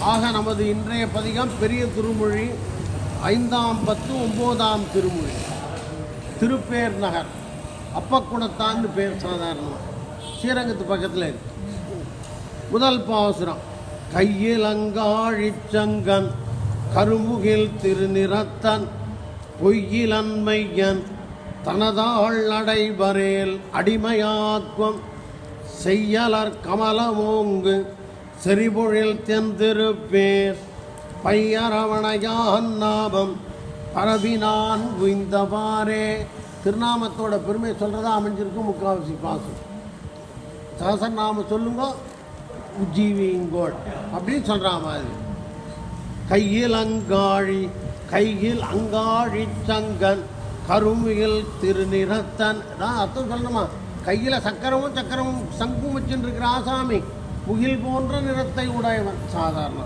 ஆக நமது இன்றைய பதிகம் பெரிய திருமொழி ஐந்தாம் பத்து ஒம்போதாம் திருமொழி. திருப்பேர் நகர். அப்பக்குணத்தான்னு பேர் சாதாரணமாக ஸ்ரீரங்கத்து பக்கத்தில் இருக்கு. முதல் பாசுரம். கையில் அங்காழிச்சங்கன் கருமுகில் திருநிறத்தன் பொய்யிலன்மையன் தனதாள் அடைவரேல் அடிமையாத்வம் செய்யலர் கமலமோங்கு செறிபொழில் தெந்திருப்பேர். பையரவணையான் நாமம் பரவினான் உய்ந்தவாறே. திருநாமத்தோட பெருமை சொல்கிறதா அமைஞ்சிருக்கும் முக்காவசி பாசம். சகசரநாம சொல்லுங்க உஜ்ஜீவிங்கோள் அப்படின்னு சொல்கிறா மாதிரி. கையில் அங்காழி கையில் அங்காழி சங்கன் கருமியில் திருநிறத்தன். அர்த்தம் சொல்லணுமா? கையில் சக்கரமும் சக்கரமும் சங்கும் வச்சுட்டு இருக்கிற ஆசாமி. புயல் போன்ற நிறத்தை உடையவன் சாதாரண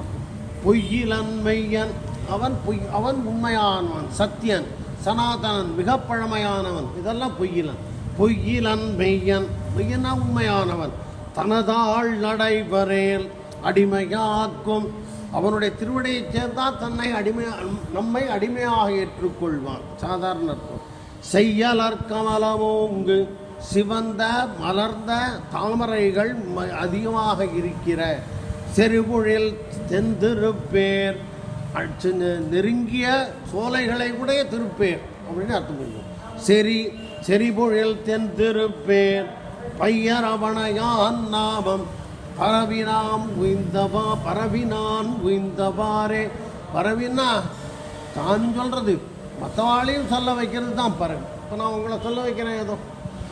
பொய்யிலன் மெய்யன் அவன் பொய் அவன் உண்மையானவன் சத்தியன் சனாதனன் மிக பழமையானவன். இதெல்லாம் பொய்யிலன். பொய்யிலன் மெய்யன் மெய்யனா உண்மையானவன். தனதாள் நடைபரேல் அடிமையாக்கும். அவனுடைய திருவடியைச் சேர்ந்தால் தன்னை அடிமை நம்மை அடிமையாக ஏற்றுக்கொள்வான். சாதாரண அர்த்தம் செய்யலர் கமலமோங்கு சிவந்த மலர்ந்த தாமரைகள் ம- அதிகமாக இருக்கிற செருபொழில் தென்திருப்பேர் நெருங்கிய சோலைகளை உடைய திருப்பேர் அப்படின்னு அர்த்தம் பண்ணுவோம் செரி செறிபொழில் தென்திருப்பேர் பையரவணையான் நாமம். பரவினாம் உயிந்தவா பரவினான் உயிந்தவாறே. பரவினா தான் சொல்கிறது மற்றவாளையும் சொல்ல வைக்கிறது தான் பரவி. இப்போ நான் உங்களை சொல்ல வைக்கிறேன் ஏதோ.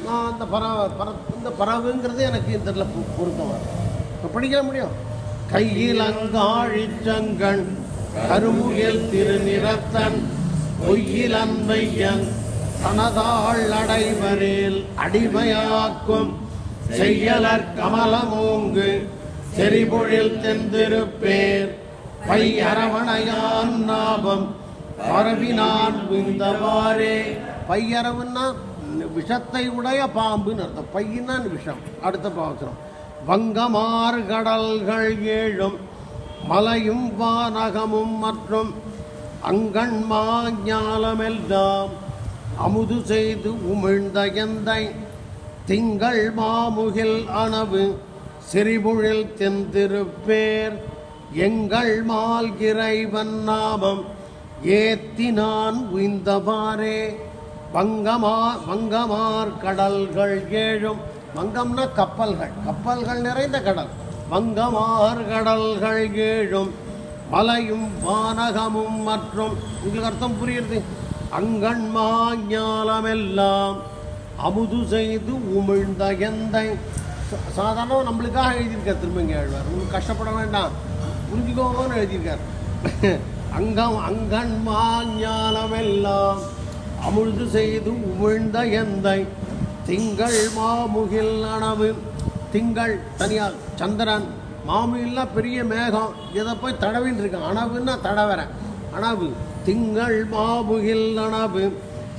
நான் அந்த பறவை பற இந்த பறவைங்கிறது எனக்கு இந்த பொருத்தம் இப்போ படிக்க முடியும்? கையில் அங்காழிச்சங்கண் கருமுகில் திருநிறத்தன் பொய்யில் அன்மையன் தனதாள் அடைவரில் அடிமையாக்கும் செய்யலர் கமலமோங்கு செறிபொழில் தெந்திருப்பேர் பை அரவணையான் நாபம் பரவினான் விந்தவாறே பையரவுன்னா விஷத்தை உடைய பாம்புன்னு அர்த்தம். பையின்னா விஷம். அடுத்த பாவச்சனம் வங்கமார் கடல்கள் ஏழும் மலையும் வானகமும் மற்றும் அங்கண்மா ஞாலமெல்லாம் அமுது செய்து உமிழ்ந்த எந்தை திங்கள் மாமுகில் அணவு சிறிபுழில் தெந்திருப்பேர். எங்கள் மால்கிறைவன் நாமம் ஏத்தினான் உய்ந்தவாறே. வங்கமார் வங்கமார் கடல்கள் ஏழும். வங்கம்னா கப்பல்கள். கப்பல்கள் நிறைந்த கடல். வங்கமார் கடல்கள் ஏழும். மலையும் வானகமும் மற்றும் உங்களுக்கு அர்த்தம் புரியுது? அங்கண்மா ஞாலமெல்லாம் அமுது செய்து உமிழ்ந்த எந்த. சாதாரண நம்மளுக்காக எழுதியிருக்கார் திருமங்கி ஆழ்வார். உங்களுக்கு கஷ்டப்பட வேண்டாம். புரிஞ்சுக்கோங்கன்னு எழுதியிருக்கார். அங்கம் அங்கண்மா ஞாலமெல்லாம் அமுழ்து செய்து உமிழ்ந்த எந்தை. திங்கள் மாமுகில் அணவு திங்கள் தனியார் சந்திரன் மாமுகில்னா பெரிய மேகம். இதை போய் தடவின்னு இருக்கு. அணவுன்னா தடவரேன் அணவு திங்கள் மாமுகில் அணவு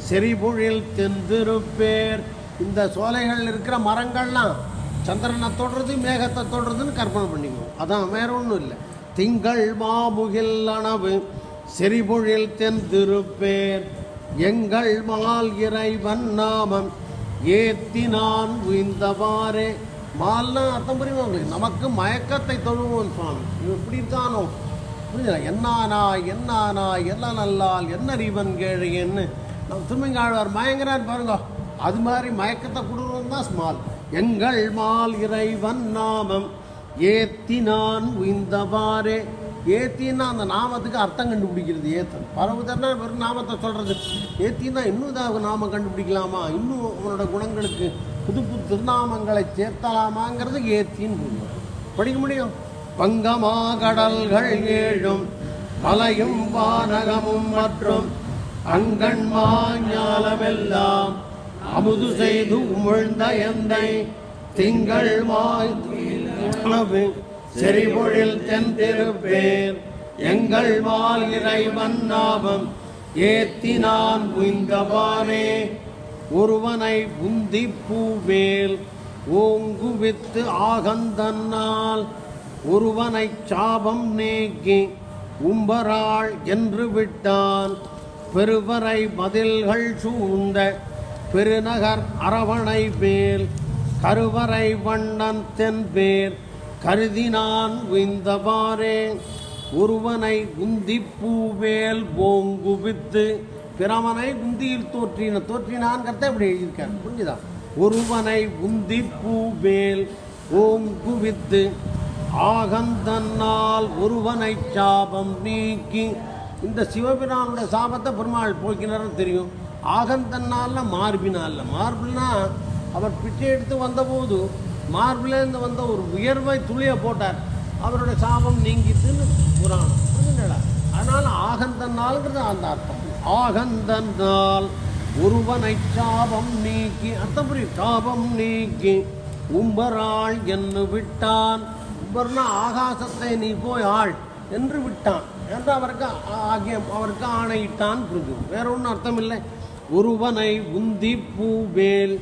செறிபொழில் தெந்திருப்பேர் இந்த சோலைகள் இருக்கிற மரங்கள்லாம் சந்திரனை தொடுறது மேகத்தை தொடுறதுன்னு கற்பனை பண்ணிக்குவோம் அதான் வேற ஒன்றும் இல்லை. திங்கள் மாமுகில் அணவு செறிபொழில் தெந்திருப்பேர் எங்கள் மால் இறைவன் நாமம். ஏத்தினான் உய்ந்தவாறே. மால்னா அர்த்தம் புரியுமா உங்களுக்கு? நமக்கு மயக்கத்தை தொழுவோம் சுவாமி. இவன் இப்படி இருக்கானோ? புரியுதா? என்னானா என்னானா எல்லாம் நல்லால் என்ன ரீவன் கேழையன்னு நம்ம திருமங்காழ்வார் மயங்கிறார் பாருங்க. அது மாதிரி மயக்கத்தை கொடுக்குறது தான் ஸ்மால் எங்கள் மால் இறைவன் நாமம். ஏத்தினான் உய்ந்தவாறே. ஏத்தின்னா அந்த நாமத்துக்கு அர்த்தம் கண்டுபிடிக்கிறது ஏத்தன் பரவுதர்னா வெறும் நாமத்தை சொல்கிறது ஏத்தின்னா இன்னும் இதாக நாமம் கண்டுபிடிக்கலாமா? இன்னும் உன்னோட குணங்களுக்கு புது புது திருநாமங்களை சேர்த்தலாமாங்கிறது ஏத்தின்னு சொல்லுவோம் படிக்க முடியும்? பங்கமா கடல்கள் ஏழும் மலையும் வானகமும் மற்றும் அங்கண்மா ஞாலமெல்லாம் அமுது செய்து உமிழ்ந்த எந்தை திங்கள் மாய் உணவு தென் திருப்பேர். எங்கள் வால் இறைவன் நாமம் ஏத்தினான் உய்ந்தவாறே. ஒருவனை உந்தி பூவேல் ஓங்குவித்து ஆகந்தன்னால் ஒருவனை சாபம் நீக்கி உம்பராள் என்று விட்டான். பெருவரை மதில்கள் சூழ்ந்த பெருநகர் அரவணை மேல் கருவறை வண்ணன் தென்பேர். கருதினான் உய்ந்தவாறே ஒருவனை உந்தி பூவேல் போங்குவித்து பிரமனை குந்தியில் தோற்றின தோற்றினான் கருத்தை இப்படி எழுதியிருக்கார். புரிஞ்சுதா? ஒருவனை உந்தி பூவேல் ஓங்குவித்து ஆகந்தன்னால் ஒருவனை சாபம் நீக்கி இந்த சிவபிரானுடைய சாபத்தை பெருமாள் போக்கினார்னு தெரியும். ஆகந்தன்னால மார்பினால மார்பிள்னா அவர் பிச்சை எடுத்து வந்தபோது மார்பிலேருந்து வந்த ஒரு உயர்வை துளியை போட்டார். அவருடைய சாபம் நீங்கிட்டுன்னு புராணம் புரிஞ்சுங்களா அதனால் ஆகந்தன்னால்ங்கிறது அந்த அர்த்தம். ஆகந்தன்னால் ஒருவனை சாபம் நீக்கி அர்த்தம் புரியும் சாபம் நீக்கி உம்பராள் என்று விட்டான். உம்பர்னா ஆகாசத்தை நீ போய் ஆள் என்று விட்டான். என்று அவருக்கு ஆகியம் அவருக்கு ஆணையிட்டான் புரிஞ்சு வேற ஒன்றும் அர்த்தம் இல்லை. ஒருவனை உந்தி பூவேல்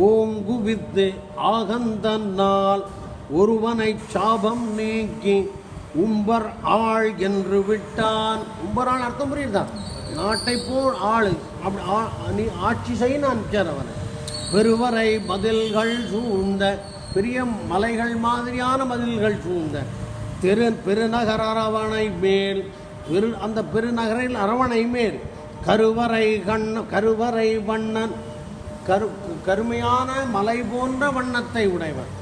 ஓங்குவித்து ஆகந்தன்னால் ஒருவனை சாபம் நீக்கி உம்பர் ஆள் என்று விட்டான். உம்பர் ஆள் அர்த்தம் புரியுதா? நாட்டை போல் ஆளு. அப்படி ஆ- நீ ஆட்சி செய்ய நான் அவனை பெருவரை மதில்கள் சூழ்ந்த பெரிய மலைகள் மாதிரியான மதில்கள் சூழ்ந்த தெரு பெருநகர் அரவணை மேல் பெரு அந்த பெருநகரில் அரவணை மேல் கருவறை கண் கருவறை வண்ணன் கரு கருமையான மலை போன்ற வண்ணத்தை உடையவர்.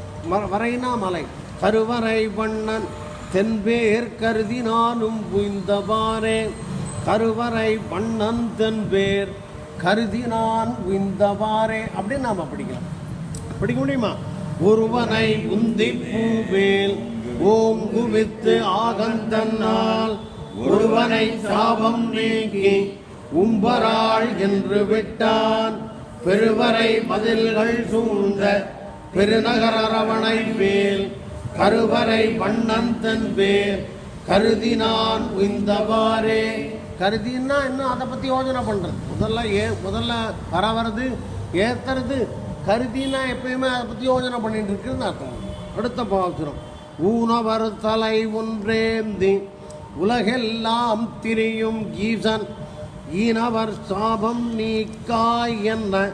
வரைனா மலை. கருவறை வண்ணன் தென்பேர் கருதினாலும் புய்ந்தவாறே கருவறை வண்ணன் தென்பேர் கருதினான் உய்ந்தவாறே. அப்படின்னு நாம் படிக்கலாம். படிக்க முடியுமா? ஒருவனை உந்தி பூவேல் ஓங்குவித்து ஆகந்தன்னால் ஒருவனை சாபம் நீக்கி உம்பராள் என்று விட்டான். பெருவரை மதில்கள் சூழ்ந்த பெருநகர அரவணை மேல் கருவறை வண்ணந்தன் பேர். கருதினான் உய்ந்தவாறே. கருதின்னா இன்னும் அதை பற்றி யோசனை பண்ணுறது முதல்ல ஏ முதல்ல வர வர்றது ஏத்துறது. கருதினா எப்பயுமே அதை பற்றி யோசனை பண்ணிட்டு இருக்குன்னு அர்த்தம். அடுத்த பாவச்சுரம் ஊனவர் தலை ஒன்றேந்தி உலகெல்லாம் திரியும் ஈசன் ஈனவர் சாபம் நீக்காய் என்ன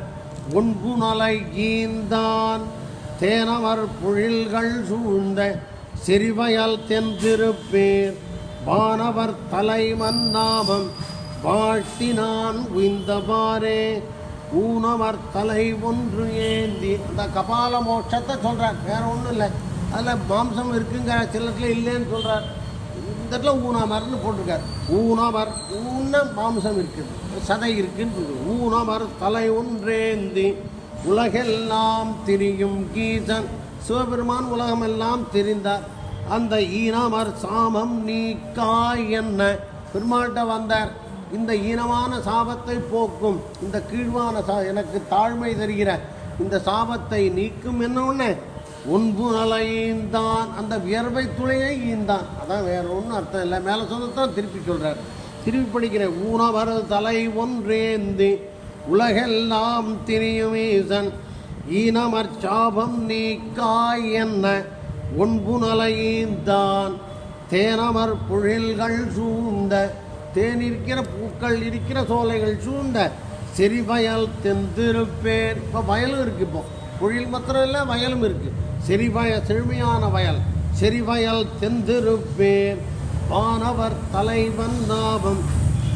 உண்புணலை ஈந்தான். தேனவர் புழில்கள் சூழ்ந்த சிறுவயல் தென்திருப்பேர். வானவர் தலைமன் நாமம் வாழ்த்தினான் உய்ந்தவாறே. ஊனவர் தலை ஒன்று ஏந்தி. அந்த கபால மோட்சத்தை சொல்கிறார் வேற ஒன்றும் இல்லை. அதில் மாம்சம் இருக்குங்கிற சிலத்தில் இல்லைன்னு சொல்கிறார் இந்த ஊனாமர்னு போட்டிருக்கார். ஊனாமர் ஊன மாம்சம் இருக்குது சதை இருக்குன்னு ஊனாமர் தலை ஒன்றேந்தி உலகெல்லாம் திரியும் கீசன் சிவபெருமான் உலகமெல்லாம் தெரிந்தார். அந்த ஈனமர் சாமம் நீக்காய் என்ன? பெருமாள்கிட்ட வந்தார். இந்த ஈனமான சாபத்தை போக்கும் இந்த கீழ்வான சா எனக்கு தாழ்மை தருகிற இந்த சாபத்தை நீக்கும் என்ன ஒன்று ஒன்பு நலையீந்தான் அந்த வியர்வை துளையை ஈந்தான். அதான் வேற ஒன்றும் அர்த்தம் இல்லை. மேலே சொன்னதான் திருப்பி சொல்கிறார் திருப்பி படிக்கிறேன் ஊனவர் தலை ஒன்றேந்தி உலகெல்லாம் திரியும் ஈசன். ஈனமர் சாபம் நீக்காய் என்ன? ஒன்பு நலையீந்தான் தேனமர் புழில்கள் சூழ்ந்த தேன் இருக்கிற பூக்கள் இருக்கிற சோலைகள் சூழ்ந்த செறிவயல் தென்திருப்பேர் இப்போ வயலும் இருக்கு இப்போ. குழில் மாத்திரம் இல்லை வயலும் இருக்குது செறிவய செழுமையான வயல் செறிவயல் தெந்திருப்பேர் வானவர் தலைவன் நாமம்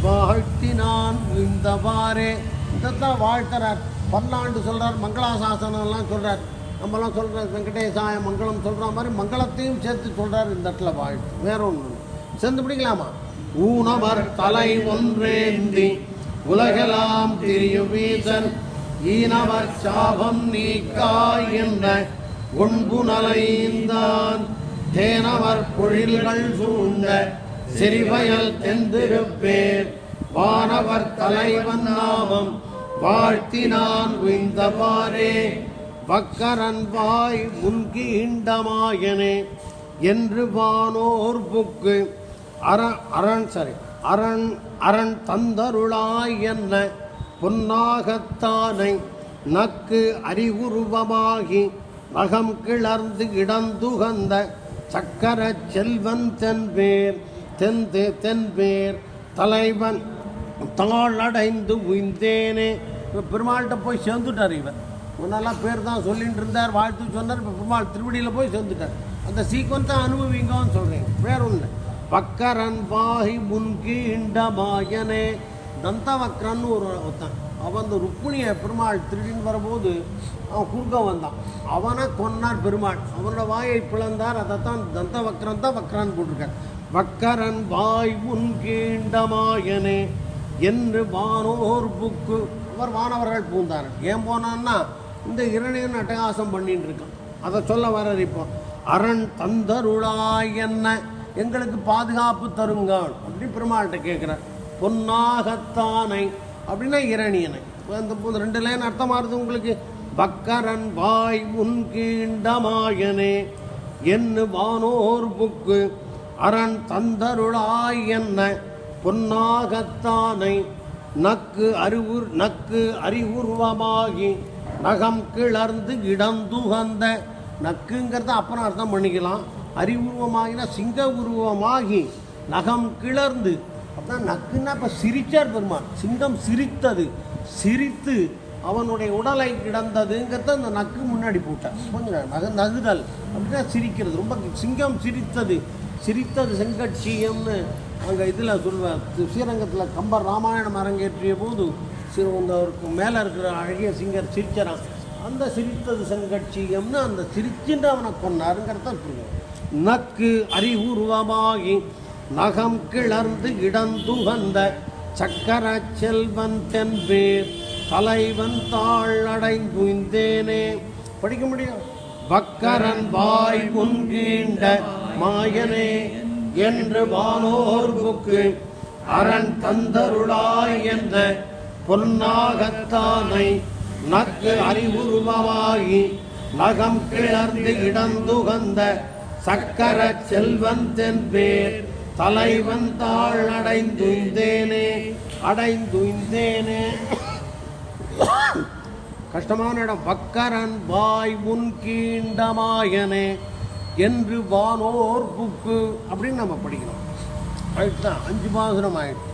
வாழ்த்தினான் இந்தவாறே இதைத்தான் வாழ்த்துறார். பல்லாண்டு சொல்கிறார் மங்களாசாசனம்லாம் சொல்கிறார் சொல்றார். நம்மலாம் சொல்ற வெங்கடேசாய மங்களம் சொல்கிற மாதிரி மங்களத்தையும் சேர்த்து சொல்கிறார் இந்த இடத்துல வாழ்த்து. வேற ஒன்று சேர்ந்து பிடிக்கலாமா ஊனவர் தலை ஒன்றேந்தி உலகெல்லாம் திரியும் வீசன். ஈனவர் சாபம் நீக்காய் என்ன ஒன்பு நலைந்தான் தேனவர் பொழில்கள் சூழ்ந்த சிறிவயல் தெந்திருப்பேர். வானவர் தலைவன் நாமம் வாழ்த்தினான் உய்ந்தவாறே. வக்கரன் வாய் முன்கீண்டமாயனே என்று வானோர் புக்கு அர அரண் சரி அரண் அரண் தந்தருளாய் என்ன பொன்னாகத்தானை நக்கு அறிவுருவமாகி அகம் கிளர்ந்து இடந்துகந்த சக்கர செல்வன் தென்பேர் தென் தென்பேர் தலைவன் தாளடைந்து உய்ந்தேனே. இப்போ பெருமாள்கிட்ட போய் சேர்ந்துட்டார் இவர். முன்னெல்லாம் பேர் தான் சொல்லிட்டு இருந்தார் வாழ்த்து சொன்னார் இப்போ பெருமாள் திருவடியில் போய் சேர்ந்துட்டார். அந்த சீக்வன்ஸை அனுபவிங்கன்னு சொல்கிறேன் பேர் ஒன்று பக்கரன் வாகி முன்கீண்ட மாயனே தந்தவக்ரன்னு ஒரு ஒருத்தன். அவன் அந்த ருக்மிணியை பெருமாள் திருடின்னு வரும்போது அவன் குறுக்க வந்தான். அவனை கொன்னார் பெருமாள். அவனோட வாயை பிளந்தார். அதைத்தான் தந்தவக்ரன் தான் வக்ரான் போட்டிருக்கார். வக்கரன் வாய் உன் கீண்டமாயனே என்று வானோர் புக்கு. அவர் வானவர்கள் பூந்தார் ஏன் போனான்னா இந்த இரணியன் அட்டகாசம் பண்ணிட்டு இருக்கான். அதை சொல்ல வர்றார் இப்போ அரண் தந்தருளாய் என்ன எங்களுக்கு பாதுகாப்பு தருங்கள் அப்படின்னு பெருமாள்கிட்ட கேட்குறார். பொன்னாகத்தானை அப்படின்னா இரணியனை. அந்த இந்த இந்த ரெண்டு லைன் மாறுது உங்களுக்கு. பக்கரன் வாய் முன்கீண்டமாயனே என்ன வானோர் புக்கு அரண் தந்தருளாய் என்ன பொன்னாகத்தானை நக்கு அறிவுர் நக்கு அறிவுருவமாகி நகம் கிளர்ந்து இடந்துகந்த நக்குங்கிறத அப்புறம் அர்த்தம் பண்ணிக்கலாம். அறிவுருவமாகினா சிங்க உருவமாகி நகம் கிளர்ந்து அப்படின்னா நக்குன்னா இப்போ சிரிச்சார் பெருமாள் சிங்கம் சிரித்தது. சிரித்து அவனுடைய உடலை கிடந்ததுங்கிறத அந்த நக்கு முன்னாடி போட்டார். கொஞ்சம் நகு நகுதல். அப்படின்னா சிரிக்கிறது. ரொம்ப சிங்கம் சிரித்தது. சிரித்தது செங்கட்சியம்னு அங்கே இதில் சொல்லுவார் ஸ்ரீரங்கத்தில் கம்பர் ராமாயணம் அரங்கேற்றிய போது சிறு அவருக்கு மேலே இருக்கிற அழகிய சிங்கர் சிரிச்சரான் அந்த சிரித்தது செங்கட்சியம்னு அந்த சிரிச்சுட்டு அவனை கொண்டாருங்கிறத புரியும். நக்கு அறிவுருவமாகி நகம் கிளர்ந்து இடந்துகந்த சக்கர செல்வன் தென்பேர் தலைவன் தாழ் அடைந்துய்ந்தேனே படிக்க முடியும்? பக்கரன் வாய் முன்கீண்ட மாயனே என்று வானோர் புக்கு அரண் தந்தருளாய் என்ற பொன்னாகத்தானை நக்கு அறிவுருவமாகி நகம் கிளர்ந்து இடந்துகந்த சக்கர செல்வன் தென்பேர் தலைவன் தாள் அடைந்துய்ந்தேனே அடைந்துய்ந்தேனே கஷ்டமான இடம். பக்கரன் வாய் முன் கீண்டமாயனே என்று வானோர் புக்கு அப்படின்னு நம்ம படிக்கணும் ஆயிடுச்சு தான் அஞ்சு மாசனம் ஆயிடுச்சு.